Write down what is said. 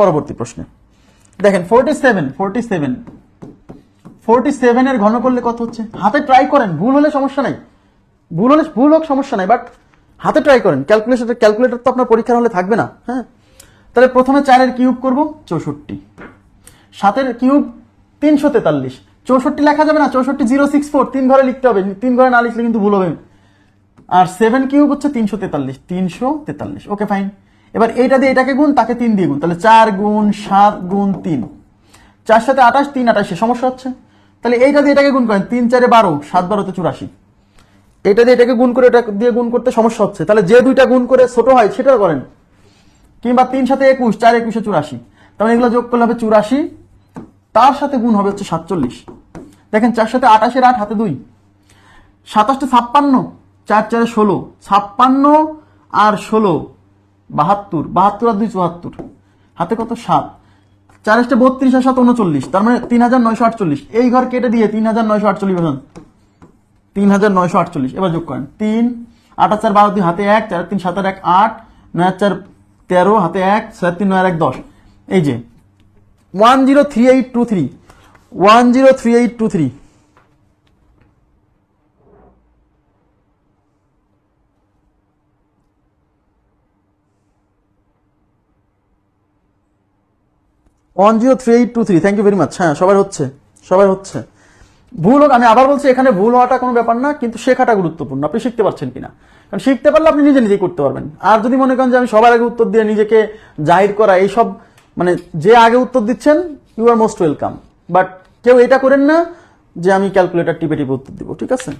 পরবর্তী প্রশ্নে। দেখেন forty seven forty seven forty সেভেনের ঘন করলে কত হচ্ছে? হাতে ট্রাই করেন, ভুল হলে সমস্যা নাই। ভুল হলে, ভুল হোক, সমস্যা নাই বাট হাতে ট্রাই করেন। ক্যালকুলেশন ক্যালকুলেটর তো আপনার পরীক্ষার হলে থাকবে না হ্যাঁ? তাহলে প্রথমে চারের কিউব করব, চৌষট্টি। সাতের কিউব তিনশো তেতাল্লিশ। চৌষট্টি লেখা যাবে না, চৌষট্টি জিরো সিক্স ফোর, তিন ঘরে লিখতে হবে, তিন ঘরে না লিখলে কিন্তু ভুল হবে। আর সেভেন কিউব হচ্ছে তিনশো তেতাল্লিশ তিনশো তেতাল্লিশ। ওকে ফাইন এবার এইটা দিয়ে এটাকে গুণ, তাকে তিন দিয়ে গুণ। তাহলে চার গুণ সাত গুণ তিন। চার সাথে আঠাশ, তিন আঠাশে, সমস্যা হচ্ছে। তাহলে এইটা দিয়ে এটাকে গুণ করেন, তিন চারে বারো, সাত বারোতে চুরাশি। এটা দিয়ে এটাকে গুণ করে, এটা দিয়ে গুণ করতে সমস্যা হচ্ছে। তাহলে যে দুইটা গুণ করে ছোট হয় সেটা করেন। কিংবা তিন সাথে একুশ, চার একুশে চুরাশি। তাহলে এগুলো যোগ করলে হবে চুরাশি। তার সাথে গুণ হবে হচ্ছে সাতচল্লিশ। দেখেন, চার সাথে আঠাশের আট, হাতে দুই। সাতাশটা ছাপ্পান্ন, চার চারে ষোলো। ছাপ্পান্ন আর ষোলো। বাহাত্তর বাহাত্তর আর দুই চুয়াত্তর। হাতে কত? সাত। চার আসতে বত্রিশ আর সাত উনচল্লিশ। তার মানে তিন হাজার নয়শো আটচল্লিশ। এই ঘর কেটে দিয়ে তিন হাজার নয়শো আটচল্লিশ বসান তিন হাজার নয়শো আটচল্লিশ। এবার যোগ করেন। তিন, আট চার বারো, দুই, হাতে এক, চার, তিন, সাত এক, আট, নয় চার, তেরো, হাতে এক, ছয় তিন, নয় এক, দশ। এই যে, one zero three eight two three, one zero three eight two three. One zero three eight two three thank you very much হ্যাঁ সবার হচ্ছে সবার হচ্ছে। ভুল হোক আমি আবার বলছি, এখানে ভুল হওয়াটা কোনো ব্যাপার না, কিন্তু শেখাটা গুরুত্বপূর্ণ। আপনি শিখতে পারছেন কিনা? কারণ শিখতে পারলে আপনি নিজে নিজেই করতে পারবেন। আর যদি মনে করেন যে আমি সবার আগে উত্তর দিয়ে নিজেকে জাহির করা এইসব মানে যে আগে উত্তর দিচ্ছেন you are most welcome but কেউ এটা করেন না যে আমি ক্যালকুলেটর টিপে টিপে উত্তর দিব, ঠিক আছে?